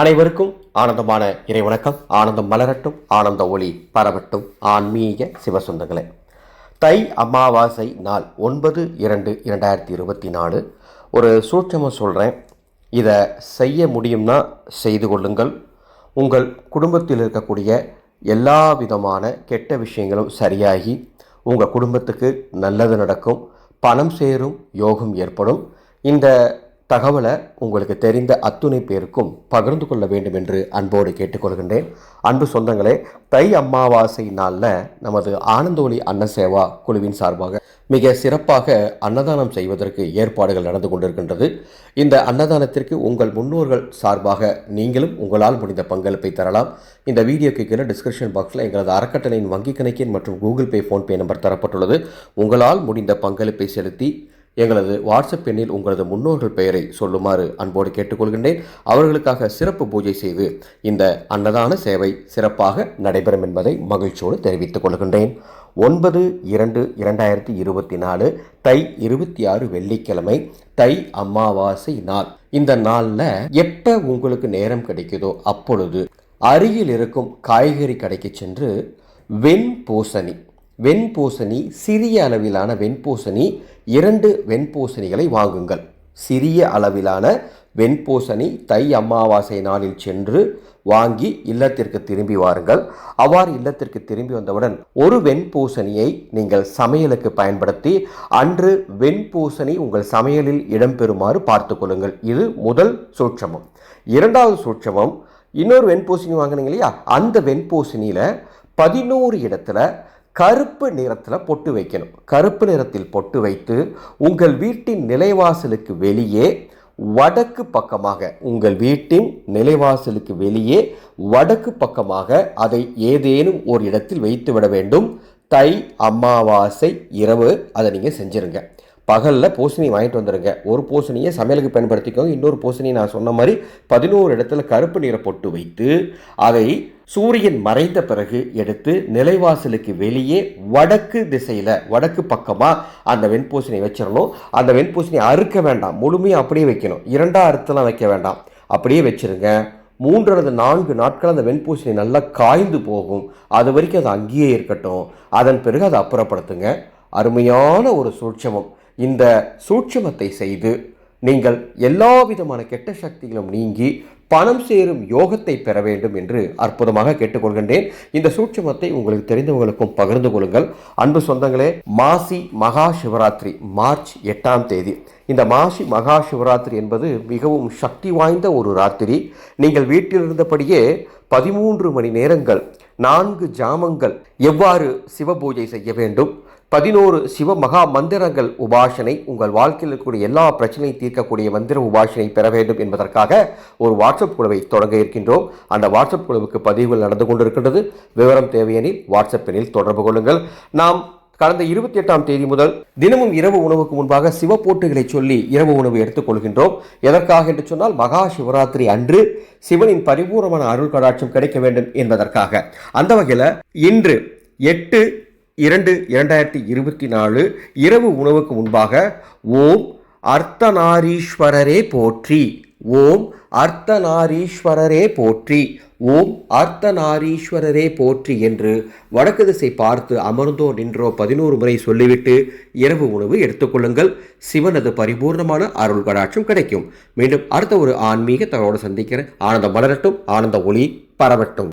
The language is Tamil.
அனைவருக்கும் ஆனந்தமான இறைவணக்கம் ஆனந்தம் மலரட்டும் ஆனந்த ஒளி பரவட்டும். ஆன்மீக சிவசுந்தங்களே தை அமாவாசை நாள் ஒன்பது இரண்டு இரண்டாயிரத்தி இருபத்தி நாலு. ஒரு சூட்சமாக சொல்கிறேன் இதை செய்ய முடியும்னா செய்து கொள்ளுங்கள். உங்கள் குடும்பத்தில் இருக்கக்கூடிய எல்லா விதமான கெட்ட விஷயங்களும் சரியாகி உங்கள் குடும்பத்துக்கு நல்லது நடக்கும். பணம் சேரும் யோகம் ஏற்படும். இந்த தகவலை உங்களுக்கு தெரிந்த அத்துணை பேருக்கும் பகிர்ந்து கொள்ள வேண்டும் என்று அன்போடு கேட்டுக்கொள்கின்றேன். அன்பு சொந்தங்களே தை அமாவாசை நாளில் நமது ஆனந்தோலி அன்ன சேவா குழுவின் சார்பாக மிக சிறப்பாக அன்னதானம் செய்வதற்கு ஏற்பாடுகள் நடந்து கொண்டிருக்கின்றது. இந்த அன்னதானத்திற்கு உங்கள் முன்னோர்கள் சார்பாக நீங்களும் உங்களால் முடிந்த பங்களிப்பை தரலாம். இந்த வீடியோக்கு கீழே டிஸ்கிரிப்ஷன் பாக்ஸில் எங்களது அறக்கட்டளையின் வங்கி கணக்கின் மற்றும் கூகுள் பே ஃபோன்பே நம்பர் தரப்பட்டுள்ளது. உங்களால் முடிந்த பங்களிப்பை செலுத்தி எங்களது வாட்ஸ்அப் எண்ணில் உங்களது முன்னோர்கள் பெயரை சொல்லுமாறு அன்போடு கேட்டுக்கொள்கின்றேன். அவர்களுக்காக சிறப்பு பூஜை செய்து இந்த அன்னதான சேவை சிறப்பாக நடைபெறும் என்பதை மகிழ்ச்சியோடு தெரிவித்துக் கொள்கின்றேன். ஒன்பது இரண்டு இரண்டாயிரத்தி இருபத்தி நாலு தை இருபத்தி ஆறு வெள்ளிக்கிழமை தை அமாவாசை நாள். இந்த நாளில் எப்போ உங்களுக்கு நேரம் கிடைக்குதோ அப்பொழுது அருகில் இருக்கும் காய்கறி கடைக்கு சென்று வெண் பூசணி வெண்பூசணி சிறிய அளவிலான வெண்பூசணி இரண்டு வெண்பூசணிகளை வாங்குங்கள். சிறிய அளவிலான வெண்பூசணி தை அமாவாசை நாளில் சென்று வாங்கி இல்லத்திற்கு திரும்பி வாருங்கள். அவ்வாறு இல்லத்திற்கு திரும்பி வந்தவுடன் ஒரு வெண்பூசணியை நீங்கள் சமையலுக்கு பயன்படுத்தி அன்று வெண்பூசணி உங்கள் சமையலில் இடம்பெறுமாறு பார்த்து கொள்ளுங்கள். இது முதல் சூட்சமம். இரண்டாவது சூட்சமம் இன்னொரு வெண்பூசணி வாங்கினீங்க இல்லையா? அந்த வெண்பூசணியில் பதினோரு இடத்துல கருப்பு நிறத்தில் பொட்டு வைக்கணும். கருப்பு நிறத்தில் பொட்டு வைத்து உங்கள் வீட்டின் நிலைவாசலுக்கு வெளியே வடக்கு பக்கமாக உங்கள் வீட்டின் நிலைவாசலுக்கு வெளியே வடக்கு பக்கமாக அதை ஏதேனும் ஒரு இடத்தில் வைத்து விட வேண்டும். தை அமாவாசை இரவு அதை நீங்கள் செஞ்சிருங்க. பகலில் பூசணி வாங்கிட்டு வந்துடுங்க ஒரு பூசணியை சமையலுக்கு பயன்படுத்திக்கோங்க. இன்னொரு பூசணியை நான் சொன்ன மாதிரி பதினோரு இடத்துல கருப்பு நிற பொட்டு வைத்து அதை சூரியன் மறைந்த பிறகு எடுத்து நிலைவாசலுக்கு வெளியே வடக்கு திசையில் வடக்கு பக்கமாக அந்த வெண்பூசணி வச்சிடணும். அந்த வெண்பூசணி அறுக்க வேண்டாம். முழுமையாக அப்படியே வைக்கணும். இரண்டாம் அறுத்தலாம் வைக்க வேண்டாம். அப்படியே வச்சிருங்க. மூன்று அல்லது நான்கு நாட்கள் அந்த வெண்பூசணி நல்லா காய்ந்து போகும். அது வரைக்கும் அது அங்கேயே இருக்கட்டும். அதன் பிறகு அதை அப்புறப்படுத்துங்க. அருமையான ஒரு சூட்சமம். இந்த சூட்சமத்தை செய்து நீங்கள் எல்லா விதமான கெட்ட சக்திகளும் நீங்கி பணம் சேரும் யோகத்தை பெற வேண்டும் என்று அற்புதமாக கேட்டுக்கொள்கின்றேன். இந்த சூட்சமத்தை உங்களுக்கு தெரிந்தவங்களுக்கும் பகிர்ந்து கொள்ளுங்கள். அன்பு சொந்தங்களே மாசி மகா சிவராத்திரி மார்ச் எட்டாம் தேதி. இந்த மாசி மகா சிவராத்திரி என்பது மிகவும் சக்தி வாய்ந்த ஒரு ராத்திரி. நீங்கள் வீட்டில் இருந்தபடியே பதிமூன்று மணி நேரங்கள் நான்கு ஜாமங்கள் எவ்வாறு சிவ பூஜை செய்ய வேண்டும்? பதினோரு சிவ மகா மந்திரங்கள் உபாசனை உங்கள் வாழ்க்கையில் இருக்கக்கூடிய எல்லா பிரச்சனையும் தீர்க்கக்கூடிய மந்திர உபாசனை பெற வேண்டும் என்பதற்காக ஒரு வாட்ஸ்அப் குழுவை தொடங்க இருக்கின்றோம். அந்த வாட்ஸ்அப் குழுவுக்கு பதிவுகள் நடந்து கொண்டிருக்கின்றது. விவரம் தேவையெனில் வாட்ஸ்அப் எண்ணில் தொடர்பு கொள்ளுங்கள். நாம் கடந்த இருபத்தி எட்டாம் தேதி முதல் தினமும் இரவு உணவுக்கு முன்பாக சிவப்போட்டுகளை சொல்லி இரவு உணவு எடுத்துக்கொள்கின்றோம் எதற்காக என்று சொன்னால் மகா சிவராத்திரி அன்று சிவனின் பரிபூர்ணமான அருள் கடாட்சம் கிடைக்க வேண்டும் என்பதற்காக. அந்த வகையில் இன்று எட்டு இரண்டு இரண்டாயிரத்தி இருபத்தி நாலு இரவு உணவுக்கு முன்பாக ஓம் அர்த்தநாரீஸ்வரரே போற்றி. ஓம் அர்த்தநாரீஸ்வரரே போற்றி. ஓம் அர்த்தநாரீஸ்வரரே போற்றி என்று வடக்கு திசை பார்த்து அமர்ந்தோ நின்றோ பதினோரு முறை சொல்லிவிட்டு இரவு உணவு எடுத்துக்கொள்ளுங்கள் சிவனது பரிபூர்ணமான அருள் கடாட்சம் கிடைக்கும். மீண்டும் அடுத்த ஒரு ஆன்மீக தகவலோடு சந்திக்கிறேன். ஆனந்தம் மலரட்டும் ஆனந்த ஒளி பரவட்டும்.